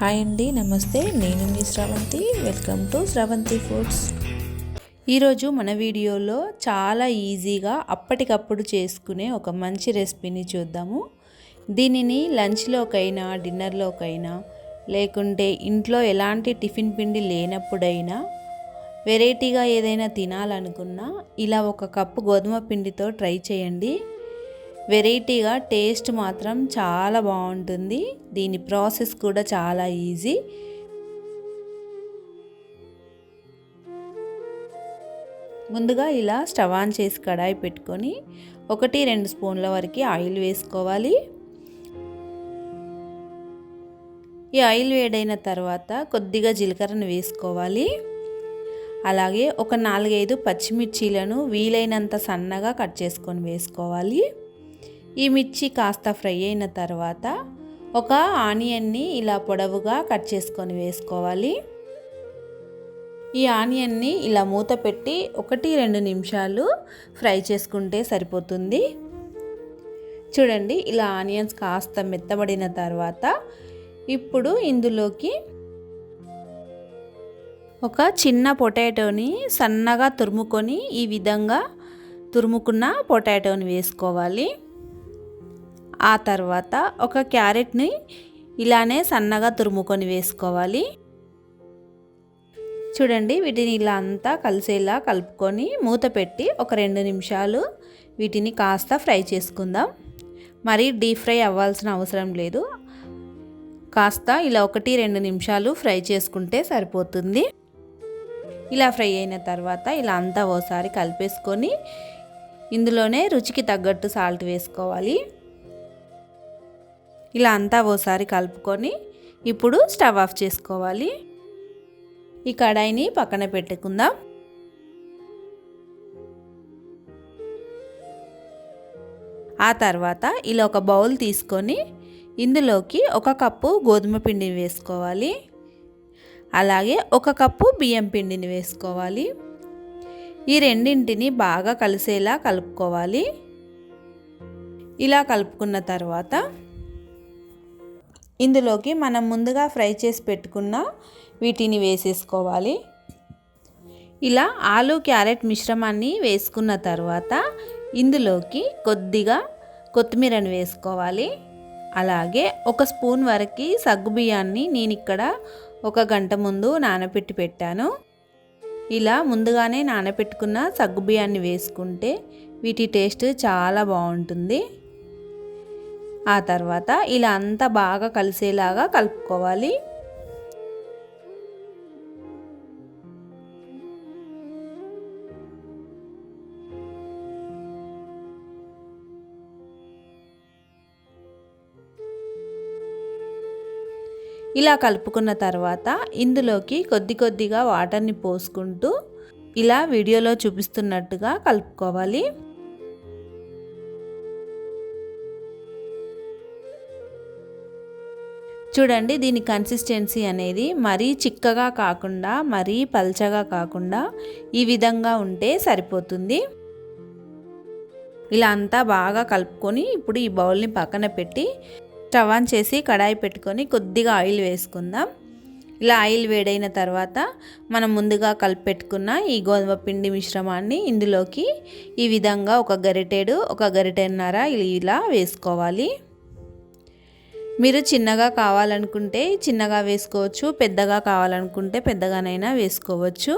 Hi అండి నమస్తే. నేను మీ Sravanthi. Welcome to Sravanthi foods ఈరోజు మన వీడియోలో చాలా ఈజీగా అప్పటికప్పుడు చేసుకునే ఒక మంచి రెసిపీని చూద్దాము. దీనిని లంచ్లోకైనా డిన్నర్లోకైనా లేకుంటే ఇంట్లో ఎలాంటి టిఫిన్ పిండి లేనప్పుడైనా వెరైటీగా ఏదైనా తినాలనుకున్నా ఇలా ఒక కప్పు గోధుమ పిండితో ట్రై చేయండి. వెరైటీగా టేస్ట్ మాత్రం చాలా బాగుంటుంది. దీని ప్రాసెస్ కూడా చాలా ఈజీ. ముందుగా ఇలా స్టవ్ ఆన్ చేసి కడాయి పెట్టుకొని ఒకటి రెండు స్పూన్ల వరకు ఆయిల్ వేసుకోవాలి. ఈ ఆయిల్ వేడైన తర్వాత కొద్దిగా జీలకర్రను వేసుకోవాలి. అలాగే ఒక నాలుగైదు పచ్చిమిర్చీలను వీలైనంత సన్నగా కట్ చేసుకొని వేసుకోవాలి. ఈ మిర్చి కాస్త ఫ్రై అయిన తర్వాత ఒక ఆనియన్ని ఇలా పొడవుగా కట్ చేసుకొని వేసుకోవాలి. ఈ ఆనియన్ని ఇలా మూత పెట్టి ఒకటి రెండు నిమిషాలు ఫ్రై చేసుకుంటే సరిపోతుంది. చూడండి ఇలా ఆనియన్స్ కాస్త మెత్తబడిన తర్వాత ఇప్పుడు ఇందులోకి ఒక చిన్న పొటాటోని సన్నగా తురుముకొని ఈ విధంగా తురుముకున్న పొటాటోని వేసుకోవాలి. ఆ తర్వాత ఒక క్యారెట్ని ఇలానే సన్నగా తురుముకొని వేసుకోవాలి. చూడండి వీటిని ఇలా అంతా కలిసేలా కలుపుకొని మూత పెట్టి ఒక రెండు నిమిషాలు వీటిని కాస్త ఫ్రై చేసుకుందాం. మరి డీప్ ఫ్రై అవ్వాల్సిన అవసరం లేదు. కాస్త ఇలా ఒకటి రెండు నిమిషాలు ఫ్రై చేసుకుంటే సరిపోతుంది. ఇలా ఫ్రై అయిన తర్వాత ఇలా అంతా ఓసారి కలిపేసుకొని ఇందులోనే రుచికి తగ్గట్టు సాల్ట్ వేసుకోవాలి. ఇలా అంతా ఓసారి కలుపుకొని ఇప్పుడు స్టవ్ ఆఫ్ చేసుకోవాలి. ఈ కడాయిని పక్కన పెట్టుకుందాం. ఆ తర్వాత ఇలా ఒక బౌల్ తీసుకొని ఇందులోకి ఒక కప్పు గోధుమ పిండిని వేసుకోవాలి. అలాగే ఒక కప్పు బియ్యం పిండిని వేసుకోవాలి. ఈ రెండింటిని బాగా కలిసేలా కలుపుకోవాలి. ఇలా కలుపుకున్న తర్వాత ఇందులోకి మనం ముందుగా ఫ్రై చేసి పెట్టుకున్న వీటిని వేసేసుకోవాలి. ఇలా ఆలు క్యారెట్ మిశ్రమాన్ని వేసుకున్న తర్వాత ఇందులోకి కొద్దిగా కొత్తిమీరని వేసుకోవాలి. అలాగే ఒక స్పూన్ వరకు సగ్గుబియ్యాన్ని నేను ఇక్కడ ఒక గంట ముందు నానబెట్టి పెట్టాను. ఇలా ముందుగానే నానబెట్టుకున్న సగ్గుబియ్యాన్ని వేసుకుంటే వీటి టేస్ట్ చాలా బాగుంటుంది. ఆ తర్వాత ఇలా అంతా బాగా కలిసేలాగా కలుపుకోవాలి. ఇలా కలుపుకున్న తర్వాత ఇందులోకి కొద్ది కొద్దిగా వాటర్ని పోసుకుంటూ ఇలా వీడియోలో చూపిస్తున్నట్టుగా కలుపుకోవాలి. చూడండి దీని కన్సిస్టెన్సీ అనేది మరీ చిక్కగా కాకుండా మరీ పల్చగా కాకుండా ఈ విధంగా ఉంటే సరిపోతుంది. ఇలా అంతా బాగా కలుపుకొని ఇప్పుడు ఈ బౌల్ని పక్కన పెట్టి స్టవ్ ఆన్ చేసి కడాయి పెట్టుకొని కొద్దిగా ఆయిల్ వేసుకుందాం. ఇలా ఆయిల్ వేడైన తర్వాత మనం ముందుగా కలిపెట్టుకున్న ఈ గోధుమ పిండి మిశ్రమాన్ని ఇందులోకి ఈ విధంగా ఒక గరిటెడు ఒక గరిటెన్నర ఇలా వేసుకోవాలి. మీరు చిన్నగా కావాలనుకుంటే చిన్నగా వేసుకోవచ్చు పెద్దగా కావాలనుకుంటే పెద్దగానైనా వేసుకోవచ్చు.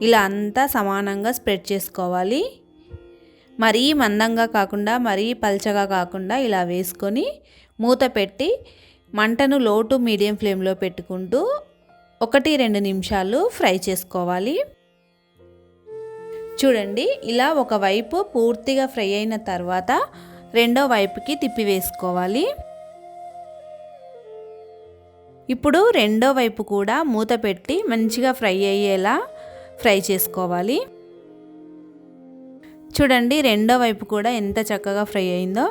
ఇలా అంతా సమానంగా స్ప్రెడ్ చేసుకోవాలి. మరీ మందంగా కాకుండా మరీ పల్చగా కాకుండా ఇలా వేసుకొని మూత పెట్టి మంటను లో టు మీడియం ఫ్లేమ్లో పెట్టుకుంటూ ఒకటి రెండు నిమిషాలు ఫ్రై చేసుకోవాలి. చూడండి ఇలా ఒకవైపు పూర్తిగా ఫ్రై అయిన తర్వాత రెండో వైపుకి తిప్పి వేసుకోవాలి. ఇప్పుడు రెండో వైపు కూడా మూత పెట్టి మంచిగా ఫ్రై అయ్యేలా ఫ్రై చేసుకోవాలి. చూడండి రెండో వైపు కూడా ఎంత చక్కగా ఫ్రై అయిందో.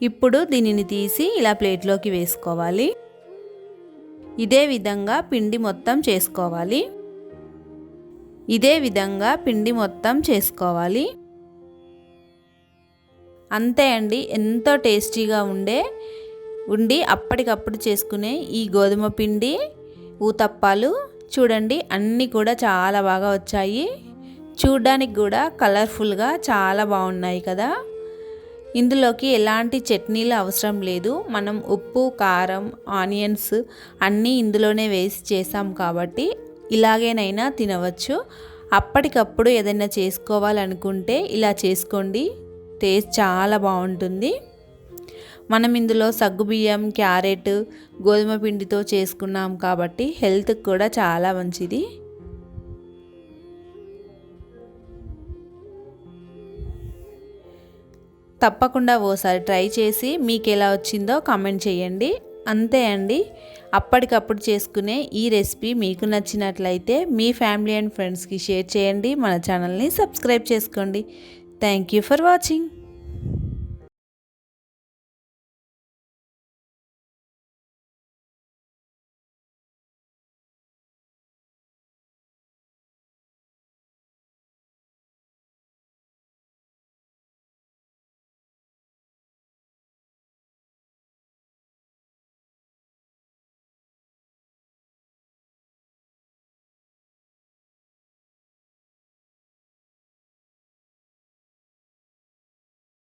ఇప్పుడు దీనిని తీసి ఇలా ప్లేట్లోకి వేసుకోవాలి. ఇదే విధంగా పిండి మొత్తం చేసుకోవాలి. ఇదే విధంగా పిండి మొత్తం చేసుకోవాలి. అంతే అండి ఎంతో టేస్టీగా ఉండే ఉండి అప్పటికప్పుడు చేసుకునే ఈ గోధుమ పిండి ఊతప్పాలు చూడండి అన్నీ కూడా చాలా బాగా వచ్చాయి. చూడ్డానికి కూడా కలర్ఫుల్గా చాలా బాగున్నాయి కదా. ఇందులోకి ఎలాంటి చట్నీలు అవసరం లేదు. మనం ఉప్పు కారం ఆనియన్స్ అన్నీ ఇందులోనే వేసి చేసాం కాబట్టి ఇలాగేనైనా తినవచ్చు. అప్పటికప్పుడు ఏదైనా చేసుకోవాలనుకుంటే ఇలా చేసుకోండి. టేస్ట్ చాలా బాగుంటుంది. మనం ఇందులో సగ్గుబియ్యం క్యారెట్ గోధుమ పిండితో చేసుకున్నాం కాబట్టి హెల్త్కి కూడా చాలా మంచిది. తప్పకుండా ఓసారి ట్రై చేసి మీకు ఎలా వచ్చిందో కామెంట్ చేయండి. అంతే అండి అప్పటికప్పుడు చేసుకునే ఈ రెసిపీ మీకు నచ్చినట్లయితే మీ ఫ్యామిలీ అండ్ ఫ్రెండ్స్కి షేర్ చేయండి మన ఛానల్ని సబ్స్క్రైబ్ చేసుకోండి. Thank you for watching.